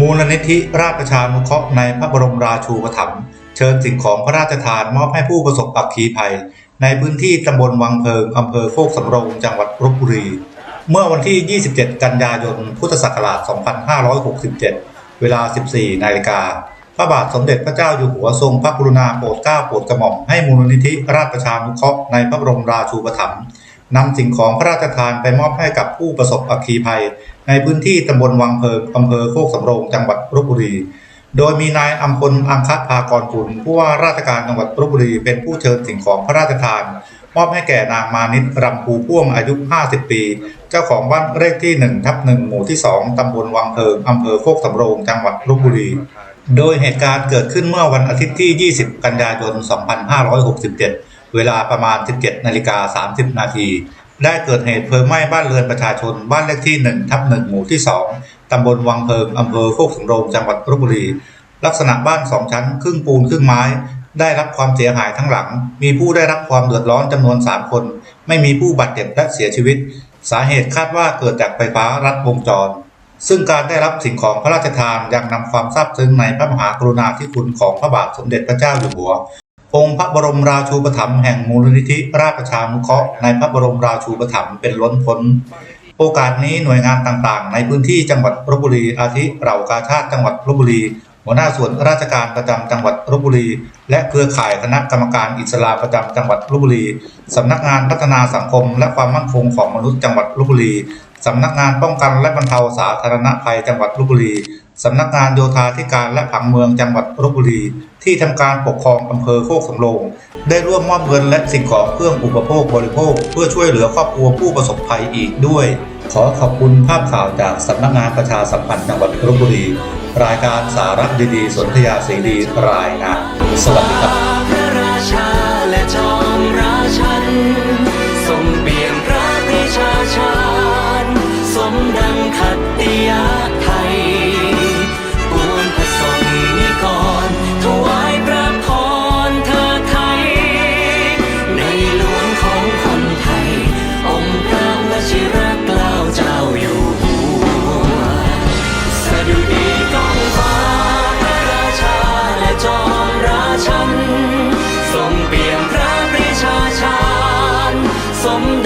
มูลนิธิราชประชานุเคราะห์ในพระบรมราชูปถัมภ์เชิญสิ่งของพระราชทานมอบให้ผู้ประสบอัคคีภัย ในพื้นที่ตำบลวังเพิงอำเภอโคกสำโรงจังหวัดลบบุรี เมื่อวันที่ 27 กันยายน พุทธศักราช 2567 เวลา 14 นาฬิกา พระบาทสมเด็จพระเจ้าอยู่หัวทรงพระกรุณาโปรดเกล้าโปรดกระหม่อมให้มูลนิธิราชประชานุเคราะห์ในพระบรมราชูปถัมภ์ นำสิ่งของพระราชทานไปมอบให้กับผู้ประสบอัคคีภัย ในพื้นที่ตำบลวังเพิงอำเภอโคกสำโรงจังหวัดลบบุรี โดยมีนายอัมพลอังคภากรกุลผู้ว่าราชการจังหวัดลบบุรีเป็นผู้เชิญสิ่งของพระราชทาน มอบให้แก่นางมานิดรำภูพ่วงอายุ 50 ปี เจ้าของบ้านเลขที่1ทับ1หมู่ที่2ตำบลวังเพิงอำเภอโคกสำโรงจังหวัดลบบุรีโดยเหตุการณ์เกิดขึ้นเมื่อวันอาทิตย์ที่ 20 กันยายน 2567 เวลาประมาณ 17นาฬิกา30 นาที ได้เกิดเหตุเพลิงไหม้บ้านเรือนประชาชนบ้านเลขที่1ทับ1หมู่ที่ 2 ตำบลวังเพิงอำเภอโคกสำโรงจังหวัดลบบุรี ลักษณะบ้านสองชั้น ครึ่งปูนครึ่งไม้ ได้รับความเสียหายทั้งหลัง มีผู้ได้รับความเดือดร้อนจำนวน 3 คน ไม่มีผู้บาดเจ็บและเสียชีวิต สาเหตุคาดว่าเกิดจากไฟฟ้ารัดวงจรซึ่งการได้รับสิ่งของพระราชทานยังนำความซาบซึ้งในพระมหากรุณาธิคุณของพระบาทสมเด็จพระเจ้าอยู่หัว องค์พระบรมราชูปถัมภ์แห่งมูลนิธิราชประชานุเคราะห์ในพระบรมราชูปถัมภ์เป็นล้นพ้น โอกาสนี้หน่วยงานต่างๆ ในพื้นที่จังหวัดลบบุรี อาทิเหล่ากาชาติจังหวัดลบบุรี หัวหน้าส่วนราชการประจำจังหวัดลบบุรี และเครือข่ายคณะกรรมการอิสลามประจำจังหวัดลบบุรีสำนักงานพัฒนาสังคม และความมั่นคงของมนุษย์จังหวัดลบบุรีสำนักงานป้องกันและบรรเทาสาธารณภัยจังหวัดลบบุรี สำนักงานโยธาธิการและผังเมืองจังหวัดลบบุรี ที่ทำการปกครองอำเภอโคกสำโรงได้ร่วมมอบเงินและสิ่งของเครื่องอุปโภคบริโภค เพื่อช่วยเหลือครอบครัวผู้ประสบภัยอีกด้วย ขอขอบคุณภาพข่าวจากสำนักงานประชาสัมพันธ์จังหวัดลบบุรี รายการสาระดีๆ สนธยาสีดีรายงานสวัสดีครับ สมดั